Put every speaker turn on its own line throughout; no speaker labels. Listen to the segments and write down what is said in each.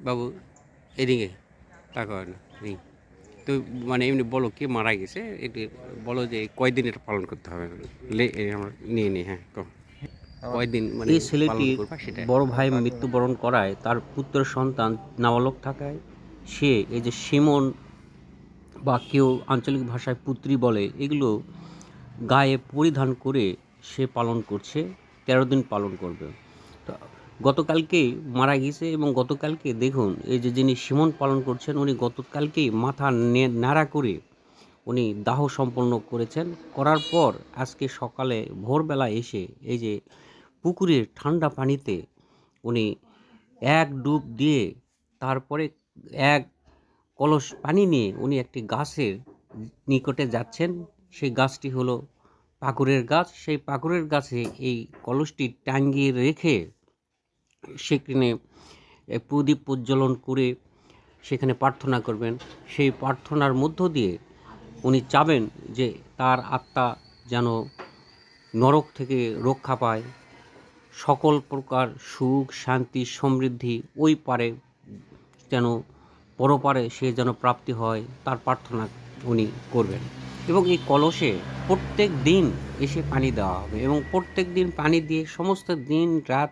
বাবু এদিকে তাকে না তো মানে এমনি বলো কে মারা গেছে এটি বলো যে কয়দিন এটা পালন করতে হবে। আমরা নিয়ে নিই হ্যাঁ কও। কয়দিন মানে
এই
সেটা
বড় ভাই মৃত্যুবরণ করায় তার পুত্র সন্তান নাবালক থাকায় সে এই যে সিমন বা কেউ আঞ্চলিক ভাষায় পুত্রী বলে এগুলো গায়ে পরিধান করে সে পালন করছে তেরো দিন পালন করবে। তো গতকালকেই মারা গেছে এবং গতকালকে দেখুন, এই যে যিনি সিমন পালন করছেন, উনি গতকালকেই মাথা নাড়া করে উনি দাহ সম্পন্ন করেছেন। করার পর আজকে সকালে ভোরবেলা এসে এই যে পুকুরের ঠান্ডা পানিতে উনি এক ডুব দিয়ে তারপরে এক কলস পানি নিয়ে উনি একটি গাছের নিকটে যাচ্ছেন। সেই গাছটি হলো পাকুরের গাছ। সেই পাকুরের গাছে এই কলসটি টাঙ্গিয়ে রেখে সেখানে প্রদীপ প্রজ্বলন করে সেখানে প্রার্থনা করবেন। সেই প্রার্থনার মধ্য দিয়ে উনি চাবেন যে তার আত্মা যেন নরক থেকে রক্ষা পায়। সকল প্রকার সুখ, শান্তি, সমৃদ্ধি ওই পারে যেন, পরপারে সে যেন প্রাপ্তি হয়, তার প্রার্থনা উনি করবেন। এবং এই কলসে প্রত্যেক দিন এসে পানি দেওয়া হবে এবং প্রত্যেক দিন পানি দিয়ে সমস্ত দিন রাত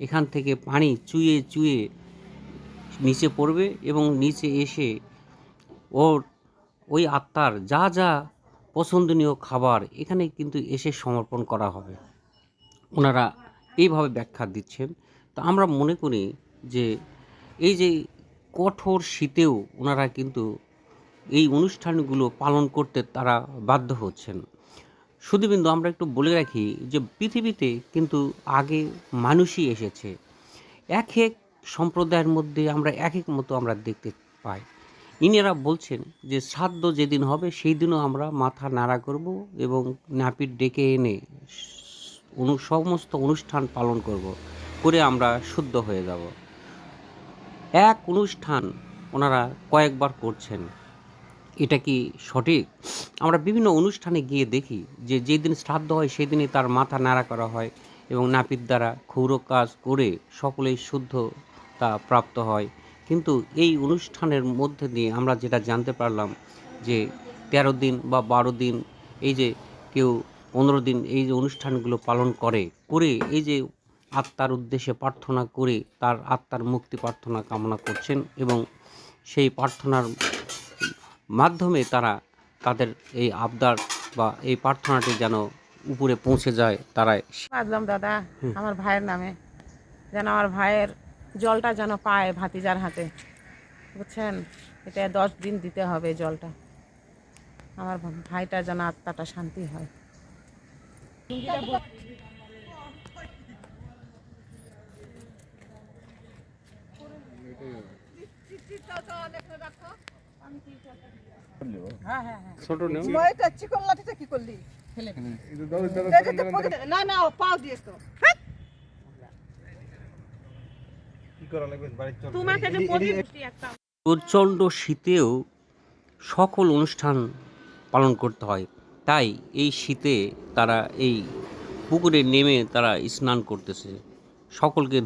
এখান থেকে পানি চুয়ে চুয়ে নিচে পড়বে এবং নিচে এসে ওর ওই আত্মার যা যা পছন্দনীয় খাবার এখানে কিন্তু এসে সমর্পণ করা হবে। ওনারা এইভাবে ব্যাখ্যা দিচ্ছেন। তো আমরা মনে করি যে এই যে কঠোর শীতেও ওনারা কিন্তু এই অনুষ্ঠানগুলো পালন করতে তারা বাধ্য হচ্ছেন। শুধুবিন্দু, আমরা একটু বলে রাখি যে পৃথিবীতে কিন্তু আগে মানুষই এসেছে। এক এক সম্প্রদায়ের মধ্যে আমরা এক এক মতো আমরা দেখতে পাই। ইনারা বলছেন যে শ্রাদ্ধ যেদিন হবে সেই দিনও আমরা মাথা নাড়া করব এবং নাপিত ডেকে এনে অনু, সমস্ত অনুষ্ঠান পালন করব, করে আমরা শুদ্ধ হয়ে যাব। এক অনুষ্ঠান ওনারা কয়েকবার করছেন। এটা কি সঠিক? আমরা বিভিন্ন অনুষ্ঠানে গিয়ে দেখি যে যেদিন শ্রাদ্ধ হয় সেদিনই তার মাথা নাড়া করা হয় এবং নাপিত দ্বারা ক্ষৌর কাজ করে সকলেই শুদ্ধতা প্রাপ্ত হয়। কিন্তু এই অনুষ্ঠানের মধ্যে দিয়ে আমরা যেটা জানতে পারলাম যে তেরো দিন বা বারো দিন এই যে কেউ পনেরো দিন এই যে অনুষ্ঠানগুলো পালন করে করে এই যে আত্মার উদ্দেশ্যে প্রার্থনা করে তার আত্মার মুক্তি প্রার্থনা কামনা করছেন এবং সেই প্রার্থনার মাধ্যমে তারা তাদের এই আবদার বা এই প্রার্থনাটি যেন উপরে পৌঁছে যায় তারাই।
বাঁধলাম দাদা আমার ভাইয়ের নামে। যেন আমার ভাইয়ের জলটা যেন পায় ভাতিজার হাতে। বুঝছেন? এটা দশ দিন দিতে হবে জলটা। আমার ভাইটা যেন আত্মাটা শান্তি হয়।
ছোট নেও।
এটা চিকন লাঠিটা কি করলি? ফেলে না না পাও দিয়েছ তো।
তোমাকে যে প্রদীপটি একটা।
প্রচণ্ড শীতেও সকল অনুষ্ঠান পালন করতে হয়। তাই এই শীতে তারা এই পুকুরে নেমে তারা স্নান করতেছে। সকলকে